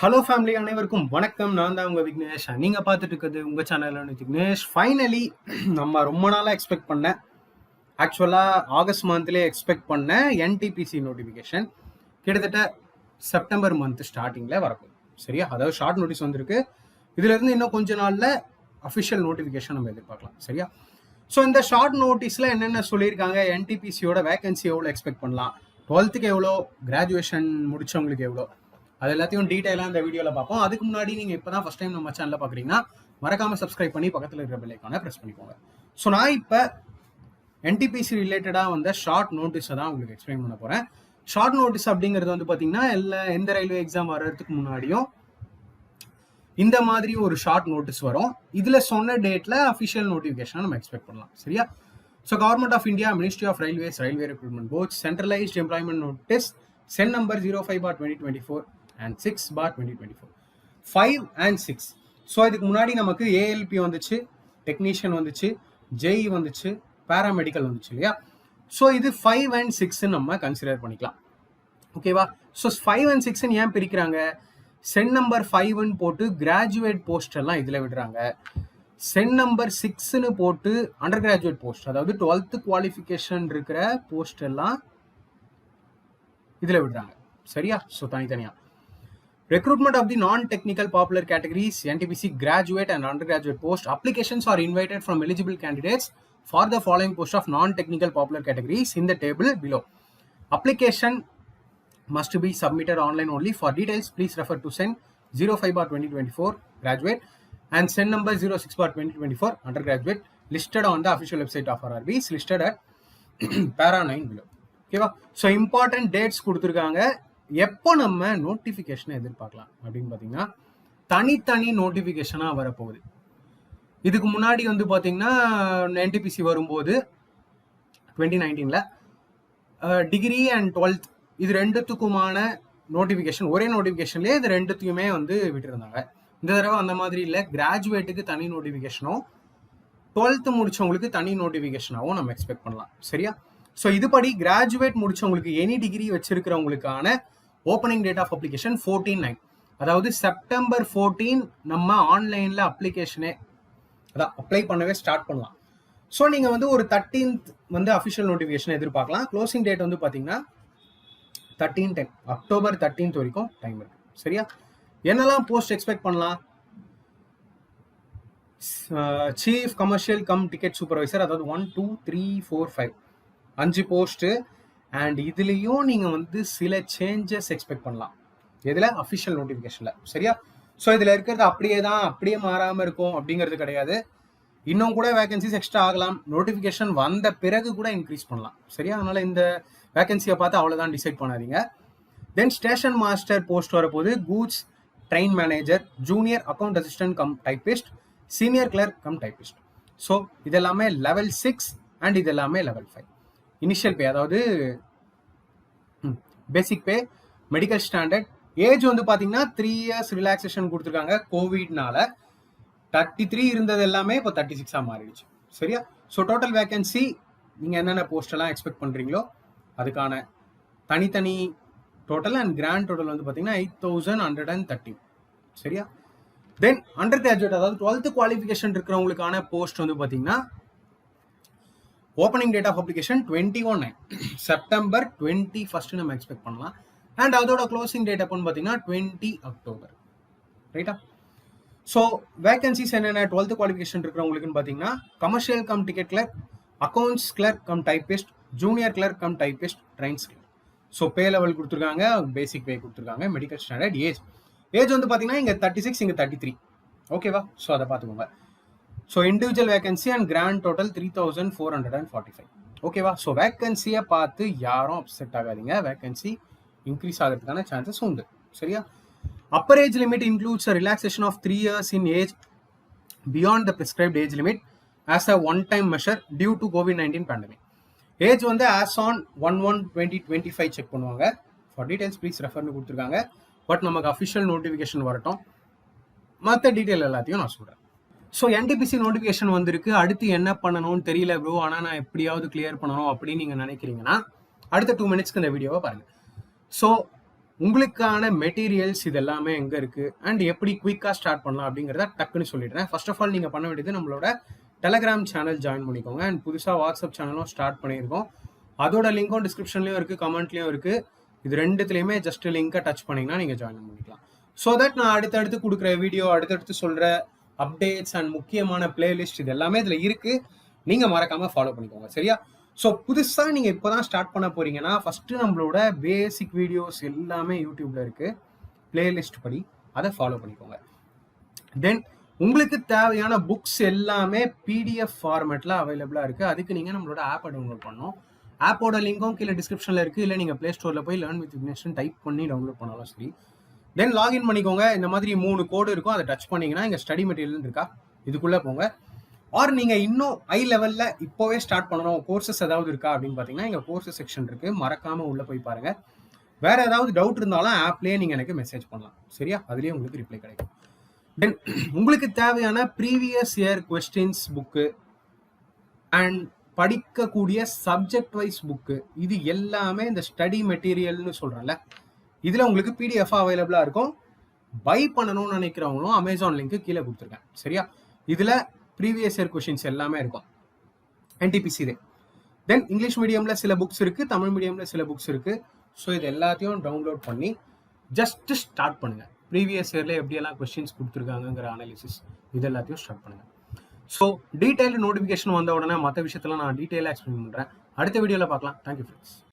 Hello family அனைவருக்கும் வணக்கம். நான் தான் உங்க விக்னேஷ். நீங்க பார்த்துட்டு இருக்கிறது உங்க சேனல் விக்னேஷ். ஃபைனலி நம்ம ரொம்ப நாளாக எக்ஸ்பெக்ட் பண்ண ஆக்சுவலாக ஆகஸ்ட் மந்த்லேயே எக்ஸ்பெக்ட் பண்ண என்டிபிசி நோட்டிஃபிகேஷன் கிட்டத்தட்ட செப்டம்பர் மந்த் ஸ்டார்டிங்கில் வரப்போகுது. சரியா? அதாவது ஷார்ட் நோட்டீஸ் வந்திருக்கு. இதுலேருந்து இன்னும் கொஞ்ச நாளில் அஃபிஷியல் நோட்டிஃபிகேஷன் நம்ம எதிர்பார்க்கலாம். சரியா? ஸோ இந்த ஷார்ட் நோட்டீஸில் என்னென்ன சொல்லியிருக்காங்க? என்டிபிசியோட வேகன்சி எவ்வளோ எக்ஸ்பெக்ட் பண்ணலாம்? டுவெல்த்துக்கு எவ்வளோ கிராஜுவேஷன் முடிச்சவங்களுக்கு எவ்வளோ அது எல்லாத்தையும் டீட்டெயிலாக இந்த வீடியோவில் பார்ப்போம். அதுக்கு முன்னாடி நீங்கள் இப்போ தான் ஃபஸ்ட் டைம் நம்ம சேனலில் பார்க்குறீங்கன்னா மறக்காம சப்ஸ்கிரைப் பண்ணி பக்கத்தில் இருக்கிற பெல்லைக்கான ப்ரெஸ் பண்ணிக்கோங்க. ஸோ நான் இப்போ என்டிபிசி ரிலேட்டடாக வந்த ஷார்ட் நோட்டீஸை தான் உங்களுக்கு எக்ஸ்பிளைன் பண்ண போகிறேன் ஷார்ட் நோட்டீஸ் அப்படிங்கிறது வந்து பார்த்தீங்கன்னா எல்லா எந்த ரயில்வே எக்ஸாம் வர்றதுக்கு முன்னாடியும் இந்த மாதிரி ஒரு ஷார்ட் நோட்டீஸ் வரும். இதில் சொன்ன டேட்டில் அஃபிஷியல் நோட்டிஃபிகேஷன் நம்ம எக்ஸ்பெக்ட் பண்ணலாம். சரியா? So government of India ministry of railways railway recruitment board centralised employment notice CEN number zero five bar twenty twenty four and six bar twenty twenty four five and six so இதுக்கு முன்னாடி நமக்கு ALP வந்துச்சு technician வந்துச்சு ஜெய் வந்துச்சு paramedical வந்துச்சு இல்லையா? So இது five and சிக்ஸ்ன்னு நம்ம கன்சிடர் பண்ணிக்கலாம். ஓகேவா ஸோ ஃபைவ் அண்ட் சிக்ஸ்ன்னு ஏன் பிரிக்கிறாங்க? சென் நம்பர் ஃபைவ்னு போட்டு கிராஜுவேட் போஸ்டெல்லாம் இதில் விடுறாங்க. சென் நம்பர் சிக்ஸ்னு போட்டு அண்டர் கிராஜுவேட் போஸ்ட் அதாவது டுவெல்த்து குவாலிஃபிகேஷன் இருக்கிற போஸ்ட் எல்லாம் இதில் விடுறாங்க. சரியா? ஸோ தனித்தனியாக Recruitment of the non-technical popular categories, NTPC graduate and undergraduate post applications are invited from eligible candidates for the following post of non-technical popular categories in the table below. Application must be submitted online only. For details, please refer to SEN 05 bar 2024 graduate and SEN number 06 bar 2024 undergraduate listed on the official website of RRB is listed at para 9 below. ஓகேவா so important dates கொடுத்துருக்காங்க எப்போ நம்ம நோட்டிஃபிகேஷனை எதிர்பார்க்கலாம்? அப்படின்னு பார்த்தீங்கன்னா தனித்தனி நோட்டிஃபிகேஷனாக வரப்போகுது. இதுக்கு முன்னாடி வந்து பார்த்தீங்கன்னா என்டிபிசி வரும்போது டுவெண்ட்டி நைன்டீனில் டிகிரி அண்ட் டுவெல்த் இது ரெண்டுத்துக்குமான நோட்டிஃபிகேஷன் ஒரே நோட்டிஃபிகேஷன்லேயே இது ரெண்டுத்தையுமே வந்து விட்டுருந்தாங்க. இந்த தடவை அந்த மாதிரி இல்லை. கிராஜுவேட்டுக்கு தனி நோட்டிஃபிகேஷனும் டுவெல்த்து முடிச்சவங்களுக்கு தனி நோட்டிஃபிகேஷனாகவும் நம்ம எக்ஸ்பெக்ட் பண்ணலாம். சரியா? ஸோ இதுபடி கிராஜுவேட் முடிச்சவங்களுக்கு any degree வச்சிருக்கிறவங்களுக்கான opening date of application fourteen nine அதாவது செப்டம்பர் ஃபோர்டீன் நம்ம ஆன்லைனில் அப்ளிகேஷனே அதான் அப்ளை பண்ணவே ஸ்டார்ட் பண்ணலாம். ஸோ நீங்கள் வந்து ஒரு தேர்ட்டீன்த் வந்து அஃபிஷியல் நோட்டிஃபிகேஷன் எதிர்பார்க்கலாம். க்ளோசிங் டேட் வந்து பார்த்தீங்கன்னா தேர்ட்டீன் டென் அக்டோபர் தேர்ட்டீன்த் வரைக்கும் டைம் இருக்கு. சரியா? என்னெல்லாம் போஸ்ட் எக்ஸ்பெக்ட் பண்ணலாம்? Chief commercial cum ticket supervisor அதாவது one two three four five அஞ்சு போஸ்ட்டு அண்ட் இதுலேயும் நீங்கள் வந்து சில சேஞ்சஸ் எக்ஸ்பெக்ட் பண்ணலாம். எதில் அஃபிஷியல் நோட்டிஃபிகேஷனில் சரியா? ஸோ இதில் இருக்கிறது அப்படியே தான் அப்படியே மாறாமல் இருக்கும் அப்படிங்கிறது கிடையாது. இன்னும் கூட வேகன்சிஸ் எக்ஸ்ட்ரா ஆகலாம். நோட்டிஃபிகேஷன் வந்த பிறகு கூட இன்க்ரீஸ் பண்ணலாம். சரியா? அதனால் இந்த வேகன்சியை பார்த்து அவ்வளோதான் டிசைட் பண்ணாதீங்க. தென் ஸ்டேஷன் மாஸ்டர் போஸ்ட் வரப்போது goods train manager junior account assistant cum typist senior clerk cum typist so இதெல்லாமே லெவல் சிக்ஸ் அண்ட் இதெல்லாமே லெவல் ஃபைவ் இனிஷியல் பே அதாவது basic pay medical standard age வந்து பார்த்தீங்கன்னா த்ரீ இயர்ஸ் ரிலாக்ஸேஷன் கொடுத்துருக்காங்க கோவிட்னால thirty three இருந்தது எல்லாமே இப்போ தேர்ட்டி சிக்ஸாக மாறிடுச்சு. சரியா? ஸோ டோட்டல் வேகன்சி நீங்கள் என்னென்ன போஸ்டெல்லாம் எக்ஸ்பெக்ட் பண்ணுறீங்களோ அதுக்கான தனித்தனி டோட்டல் அண்ட் கிராண்ட் டோட்டல் வந்து பார்த்தீங்கன்னா eight thousand hundred and thirty சரியா? தென் அண்டர் கிராஜுவேட் அதாவது டுவெல்த்து குவாலிஃபிகேஷன் இருக்கிறவங்களுக்கான போஸ்ட் வந்து பார்த்தீங்கன்னா opening date of application twenty one September twenty first நம்ம எக்ஸ்பெக்ட் பண்ணலாம். அண்ட் அதோட க்ளோசிங் டேட் எப்போன்னு பார்த்தீங்கன்னா டுவெண்ட்டி அக்டோபர் ரைட்டா ஸோ வேகன்சிஸ் என்னென்ன? டுவெல்த் குவாலிஃபிகேஷன் இருக்கிறவங்களுக்குன்னு பார்த்தீங்கன்னா commercial cum ticket clerk accounts clerk cum typist junior clerk cum typist trains clerk so pay level கொடுத்துருக்காங்க பேசிக் பே கொடுத்துருக்காங்க மெடிக்கல் ஸ்டாண்டர்ட் ஏஜ் ஏஜ் வந்து பார்த்தீங்கன்னா இங்கே தேர்ட்டி சிக்ஸ் இங்கே தேர்ட்டி த்ரீ ஓகேவா ஸோ அதை பார்த்துக்கோங்க. So individual vacancy and grand total three thousand four hundred and forty five ஓகேவா ஸோ வேகன்சியை பார்த்து யாரும் அப்செட் ஆகாதீங்க. வேகன்சி இன்க்ரீஸ் ஆகிறதுக்கான சான்சஸ் உண்டு. சரியா? Upper age limit includes relaxation of three years in age beyond the prescribed age limit as a one time measure due to COVID nineteen pandemic age வந்து as on one one twenty twenty five check பண்ணுவாங்க for details please ரெஃபர்னு கொடுத்துருக்காங்க. But நமக்கு official notification வரட்டும். மற்ற detail எல்லாத்தையும் நான் சொல்கிறேன் ஸோ என்டிபிசி நோட்டிஃபிகேஷன் வந்திருக்கு. அடுத்து என்ன பண்ணணும்னு தெரியல ப்ரோ ஆனால் நான் எப்படியாவது கிளியர் பண்ணணும் அப்படின்னு நீங்கள் நினைக்கிறீங்கன்னா அடுத்த டூ மினிட்ஸ்க்கு இந்த வீடியோவை பாருங்கள் ஸோ உங்களுக்கான மெட்டீரியல்ஸ் இது எல்லாமே இருக்குது அண்ட் எப்படி குயிக்காக ஸ்டார்ட் பண்ணலாம் அப்படிங்கிறத டக்குன்னு சொல்லிடுறேன். ஃபர்ஸ்ட் ஆஃப் ஆல் நீங்கள் பண்ண வேண்டியது நம்மளோட டெலகிராம் சேனல் ஜாயின் பண்ணிக்கோங்க. அண்ட் புதுசாக வாட்ஸ்அப் சேனலும் ஸ்டார்ட் பண்ணியிருக்கோம். அதோட லிங்க்கும் டிஸ்கிரிப்ஷன்லேயும் இருக்குது கமெண்ட்லேயும் இருக்குது இது ரெண்டுத்துலேயுமே ஜஸ்ட் லிங்க்கை டச் பண்ணிங்கன்னா நீங்கள் ஜாயின் பண்ணிக்கலாம். ஸோ தட் நான் அடுத்தடுத்து கொடுக்குற வீடியோ அடுத்தடுத்து சொல்கிற அப்டேட்ஸ் அண்ட் முக்கியமான பிளேலிஸ்ட் இது எல்லாமே இதில் இருக்கு. நீங்கள் மறக்காம ஃபாலோ பண்ணிக்கோங்க. சரியா? ஸோ புதுசாக நீங்கள் இப்போ இப்போதான் ஸ்டார்ட் பண்ண போறீங்கன்னா ஃபஸ்ட்டு நம்மளோட பேசிக் வீடியோஸ் எல்லாமே யூடியூப்ல இருக்கு. பிளேலிஸ்ட் படி அதை ஃபாலோ பண்ணிக்கோங்க. தென் உங்களுக்கு தேவையான புக்ஸ் எல்லாமே பிடிஎஃப் ஃபார்மேட்டில் அவைலபிளாக இருக்குது அதுக்கு நீங்கள் நம்மளோட ஆப்பை டவுன்லோட் பண்ணணும். ஆப்போட லிங்க்கும் கீழே டிஸ்கிரிப்ஷனில் இருக்குது இல்லை நீங்கள் பிளே ஸ்டோரில் போய் லேர்ன் வித் விக்னேஷன் டைப் பண்ணி டவுன்லோட் பண்ணாலும் சரி. தென் லாகின் பண்ணிக்கோங்க. இந்த மாதிரி மூணு கோடு இருக்கும். அதை டச் பண்ணீங்கன்னா இங்கே ஸ்டடி மெட்டீரியல் இருக்கா? இதுக்குள்ளே போங்க. ஆர் நீங்கள் இன்னும் ஐ லெவலில் இப்போவே ஸ்டார்ட் பண்ணணும். கோர்சஸ் ஏதாவது இருக்கா அப்படின்னு பார்த்தீங்கன்னா எங்கள் கோர்சஸ் செக்ஷன் இருக்குது மறக்காமல் உள்ளே போய் பாருங்கள் வேறு ஏதாவது டவுட் இருந்தாலும் ஆப்லேயே நீங்கள் எனக்கு மெசேஜ் பண்ணலாம். சரியா? அதுலேயே உங்களுக்கு ரிப்ளை கிடைக்கும். தென் உங்களுக்கு தேவையான previous year questions book and படிக்கக்கூடிய சப்ஜெக்ட் வைஸ் புக்கு இது எல்லாமே இந்த ஸ்டடி மெட்டீரியல்னு சொல்கிறேன்ல இதில் உங்களுக்கு பிடிஎஃப் அவைலபிளாக இருக்கும். பை பண்ணணும்னு நினைக்கிறவங்களும் அமேசான் லிங்க்கு கீழே கொடுத்துருக்கேன். சரியா? இதில் ப்ரீவியஸ் இயர் கொஷின்ஸ் எல்லாமே இருக்கும். என்டிபிசி இதே. தென் இங்கிலீஷ் மீடியமில் சில புக்ஸ் இருக்குது தமிழ் மீடியமில் சில புக்ஸ் இருக்குது ஸோ இது எல்லாத்தையும் டவுன்லோட் பண்ணி ஜஸ்ட் ஸ்டார்ட் பண்ணுங்கள் ப்ரீவியஸ் இயரில் எப்படியெல்லாம் கொஸ்டின்ஸ் கொடுத்துருக்காங்கங்கிற அனாலிசிஸ் இது எல்லாத்தையும் ஸ்டார்ட் பண்ணுங்கள் ஸோ டீட்டெயில் நோட்டிஃபிகேஷன் வந்த உடனே மற்ற விஷயத்தெல்லாம் நான் டீட்டெயிலாக எக்ஸ்பிளைன் பண்ணுறேன் அடுத்த வீடியோவில் பார்க்கலாம். Thank you friends